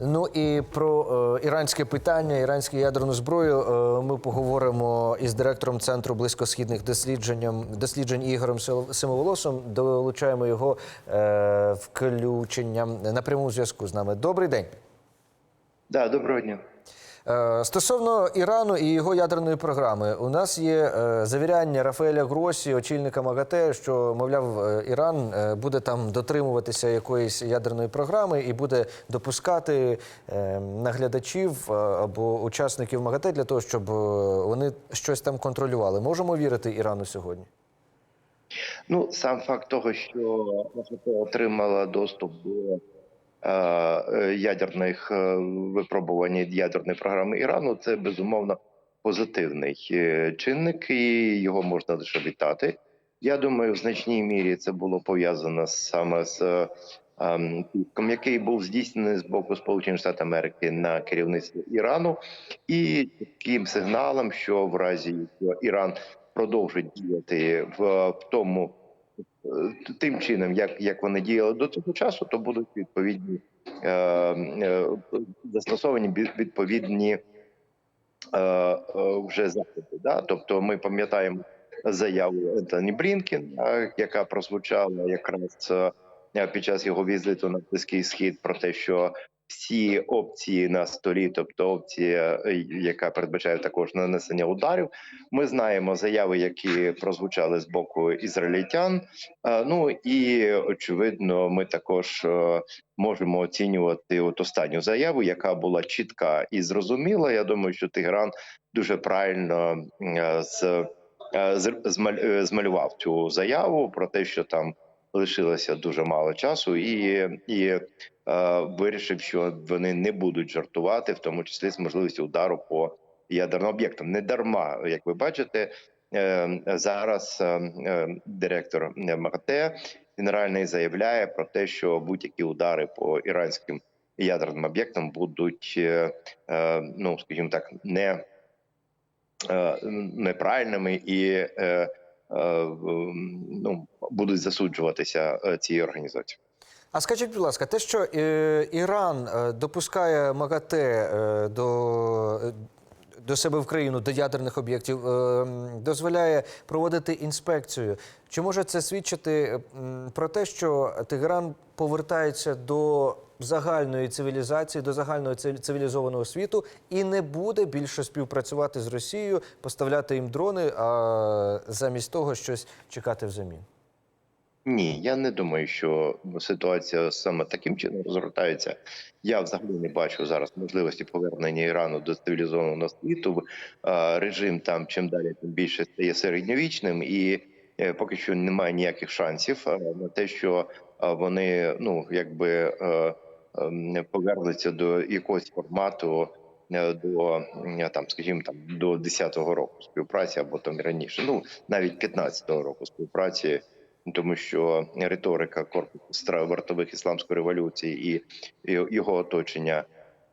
Ну і про е, іранське питання, іранську ядерну зброю е, ми поговоримо із директором центру близькосхідних досліджень, досліджень Ігорем Симоволосом. Долучаємо його е, включенням на прямому зв'язку з нами. Добрий день. Да, доброго дня. Е, Стосовно Ірану і його ядерної програми, у нас є е, завіряння Рафаеля Гросі, очільника МАГАТЕ, що мовляв, е, Іран буде там дотримуватися якоїсь ядерної програми і буде допускати наглядачів або учасників МАГАТЕ для того, щоб вони щось там контролювали. Можемо вірити Ірану сьогодні? Ну, сам факт того, що МАГАТЕ отримала доступ до ядерних е, випробувань ядерної програми Ірану, це безумовно позитивний е, чинник, і його можна лише вітати. Я думаю, в значній мірі це було пов'язано саме з е, ем, тиском, який був здійснений з боку Сполучених Штатів Америки на керівництво Ірану, і таким сигналом, що в разі Іран продовжить діяти в, в тому е, тим чином, як, як вони діяли до цього часу, то будуть відповідні е, е, застосовані відповідні е, е, вже заходи. Да? Тобто, ми пам'ятаємо заяву Ентоні Брінкіна, яка прозвучала якраз е, під час його візиту на Близький Схід, про те, що всі опції на столі, тобто опція, е, яка передбачає також нанесення ударів. Ми знаємо заяви, які прозвучали з боку ізраїльтян. Е, Ну і очевидно, ми також е, можемо оцінювати от останню заяву, яка була чітка і зрозуміла. Я думаю, що Тегеран дуже правильно з, змалював цю заяву про те, що там лишилося дуже мало часу, і, і е, вирішив, що вони не будуть жартувати, в тому числі з можливістю удару по ядерним об'єктам. Не дарма, як ви бачите, е, зараз е, е, директор МАГАТЕ генеральний заявляє про те, що будь-які удари по іранським ядерним об'єктам будуть, е, е, ну скажімо так, не е, неправильними і е, ну, будуть засуджуватися е, цією організацією. А скажіть, будь ласка, те, що е, Іран е, допускає МАГАТЕ е, до, е, до себе в країну, до ядерних об'єктів, е, дозволяє проводити інспекцію. Чи може це свідчити про те, що Тегеран повертається до загальної цивілізації, до загального циві- цивілізованого світу і не буде більше співпрацювати з Росією, поставляти їм дрони, а замість того щось чекати взамін? Ні, я не думаю, що ситуація саме таким чином розгортається. Я взагалі не бачу зараз можливості повернення Ірану до цивілізованого світу. Е, Режим там чим далі, тим більше стає середньовічним, і е, поки що немає ніяких шансів е, на те, що вони ну якби повернуться до якогось формату. е, До там, скажімо, там до 10-го року співпраці або там раніше, ну навіть 15-го року співпраці тому що риторика корпусу вартових ісламської революції і його оточення.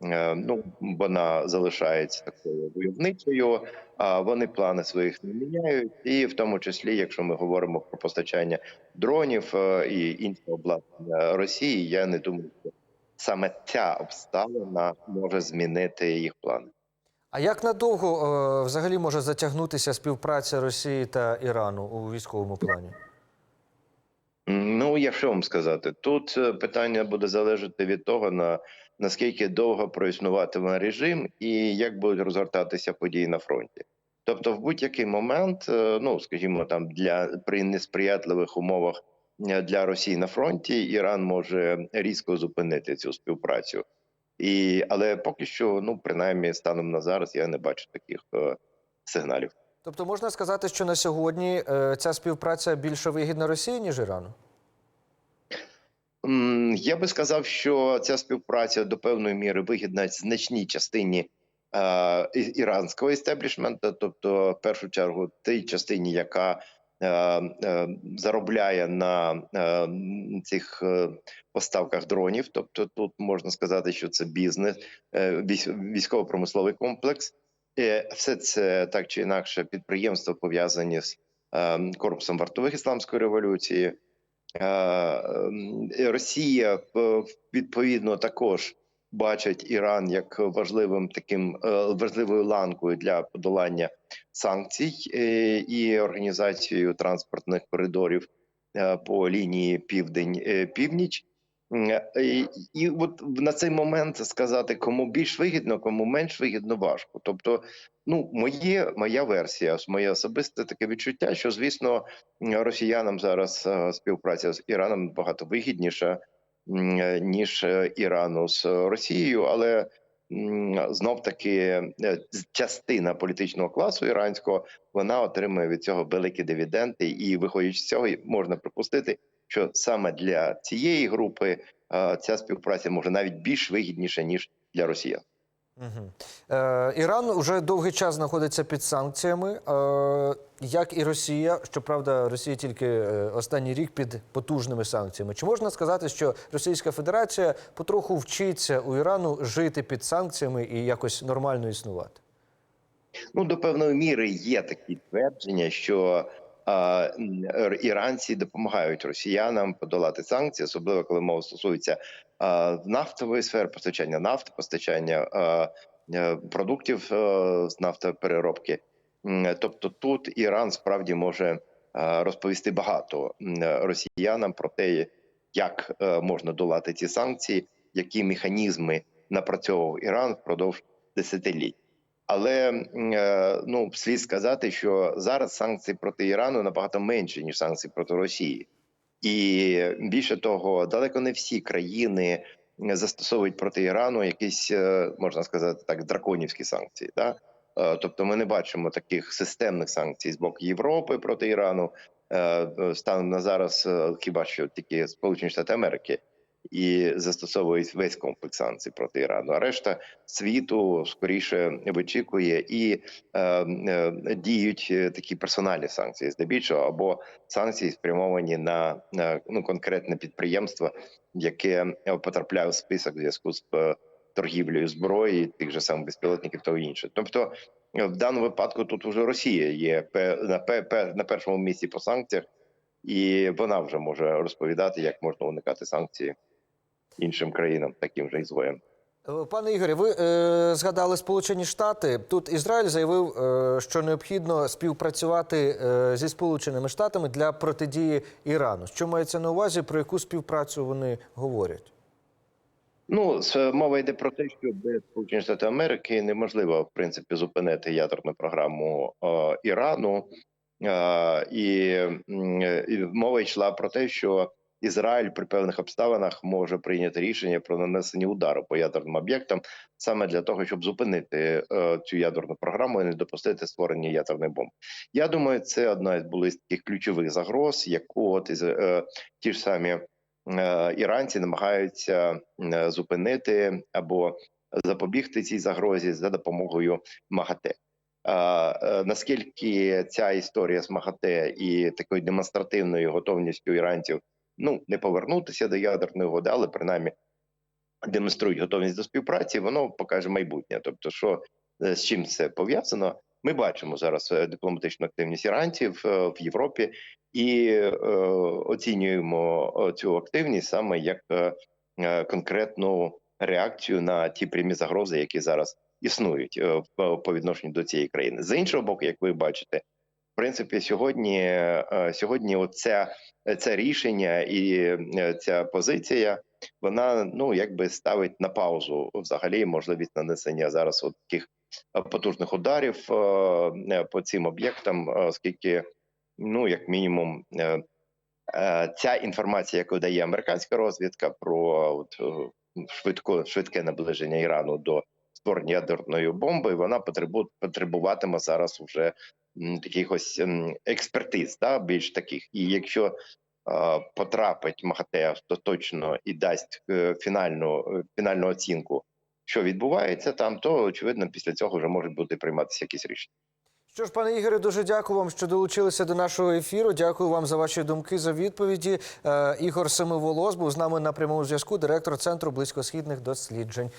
е, Ну вона залишається такою войовничою, а вони плани своїх не міняють, і в тому числі, якщо ми говоримо про постачання дронів е, і іншого обладнання Росії, я не думаю, саме ця обставина може змінити їх плани. А як надовго е, взагалі може затягнутися співпраця Росії та Ірану у військовому плані? Ну, я що вам сказати, тут е, питання буде залежати від того, на наскільки довго проіснуватиме режим і як будуть розгортатися події на фронті. Тобто, в будь-який момент, е, ну скажімо, там для при несприятливих умовах для Росії на фронті, Іран може різко зупинити цю співпрацю. І але поки що, ну принаймні, станом на зараз, я не бачу таких е, сигналів. Тобто можна сказати, що на сьогодні е, ця співпраця більше вигідна Росії, ніж Ірану? Я би сказав, що ця співпраця до певної міри вигідна значній частині е, іранського істеблішменту, тобто, в першу чергу, тій частині, яка заробляє на е, цих е, поставках дронів. Тобто, тут можна сказати, що це бізнес, е, військ- військово-промисловий комплекс. Е, Все це так чи інакше підприємства пов'язані з е, корпусом вартових ісламської революції. Е, Росія е, відповідно також бачать Іран як важливим таким е, важливою ланкою для подолання санкцій е, і організацією транспортних коридорів е, по лінії південь-північ. І, і от на цей момент сказати, кому більш вигідно, кому менш вигідно, важко. Тобто, ну моє моя версія, моє особисте таке відчуття, що звісно росіянам зараз е, співпраця з Іраном багато вигідніша е, ніж е, Ірану з Росією, але знов таки е, частина політичного класу іранського вона отримує від цього великі дивіденди, і виходячи з цього, можна припустити, що саме для цієї групи е, ця співпраця може навіть більш вигідніша ніж для росіян. Угу. Е, Іран уже довгий час знаходиться під санкціями, е, як і Росія. Щоправда, Росія тільки е, останній рік під потужними санкціями. Чи можна сказати, що Російська Федерація потроху вчиться у Ірану жити під санкціями і якось нормально існувати? Ну до певної міри є такі твердження, що іранці допомагають росіянам подолати санкції, особливо коли мова стосується нафтової сфери, постачання нафти, постачання е, продуктів е, з нафтопереробки. Тобто, тут Іран справді може розповісти багато росіянам про те, як е, можна долати ці санкції, які механізми напрацьовував Іран впродовж десятиліть. Але е, ну слід сказати, що зараз санкції проти Ірану набагато менші ніж санкції проти Росії, і більше того, далеко не всі країни застосовують проти Ірану якісь е, можна сказати так драконівські санкції. Да? Е, Тобто, ми не бачимо таких системних санкцій з боку Європи проти Ірану. Станом на зараз хіба що тільки Сполучені Штати Америки і застосовують весь комплекс санкцій проти Ірану. А решта світу скоріше вичікує і е, е, діють е, такі персональні санкції, здебільшого, або санкції спрямовані на, на ну конкретне підприємство, яке потрапляє в список в зв'язку з е, торгівлею зброї, тих же самих безпілотників та інше. Тобто, е, в даному випадку тут вже Росія є на пе- пе- на першому місці по санкціях, і вона вже може розповідати, як можна уникати санкцій іншим країнам, таким же ізгоєм. Е, Пане Ігорі, ви е, згадали Сполучені Штати. Тут Ізраїль заявив, е, що необхідно співпрацювати е, зі Сполученими Штатами для протидії Ірану. Що мається на увазі, про яку співпрацю вони говорять? Ну, мова йде про те, що без Сполучених Штатів Америки неможливо в принципі зупинити ядерну програму е, Ірану, е, і, і мова йшла про те, що Ізраїль при певних обставинах може прийняти рішення про нанесення удару по ядерним об'єктам саме для того, щоб зупинити е, цю ядерну програму і не допустити створення ядерних бомб. Я думаю, це одна із були з таких ключових загроз, яку от із е, ті ж самі е, іранці намагаються е, зупинити або запобігти цій загрозі за допомогою МАГАТЕ. А, е, наскільки ця історія з МАГАТЕ і такою демонстративною готовністю іранців ну не повернутися до ядерної угоди, але принаймні демонструють готовність до співпраці, воно покаже майбутнє. Тобто, що е, з чим це пов'язано, ми бачимо зараз е, дипломатичну активність іранців е, в Європі і е, оцінюємо цю активність саме як е, конкретну реакцію на ті прямі загрози, які зараз існують по відношенню до цієї країни. З іншого боку, як ви бачите, в принципі, сьогодні, е, сьогодні, оця це рішення і е, ця позиція, вона ну якби ставить на паузу взагалі можливість нанесення зараз от таких е, потужних ударів по цим об'єктам, оскільки ну як мінімум. Ця інформація, яку дає американська розвідка про от, швидко швидке наближення Ірану до створення ядерної бомби, вона потребу, потребуватиме зараз уже м, таких ось м, експертиз, да, більш таких. І якщо потрапить МАГАТЕ остаточно і дасть е, фінальну е, фінальну оцінку, що відбувається там, то очевидно після цього вже можуть бути прийматися якісь рішення. Що ж, пане Ігоре, дуже дякую вам, що долучилися до нашого ефіру. Дякую вам за ваші думки, за відповіді. Е, Ігор Семиволос був з нами на прямому зв'язку, директор центру близькосхідних досліджень.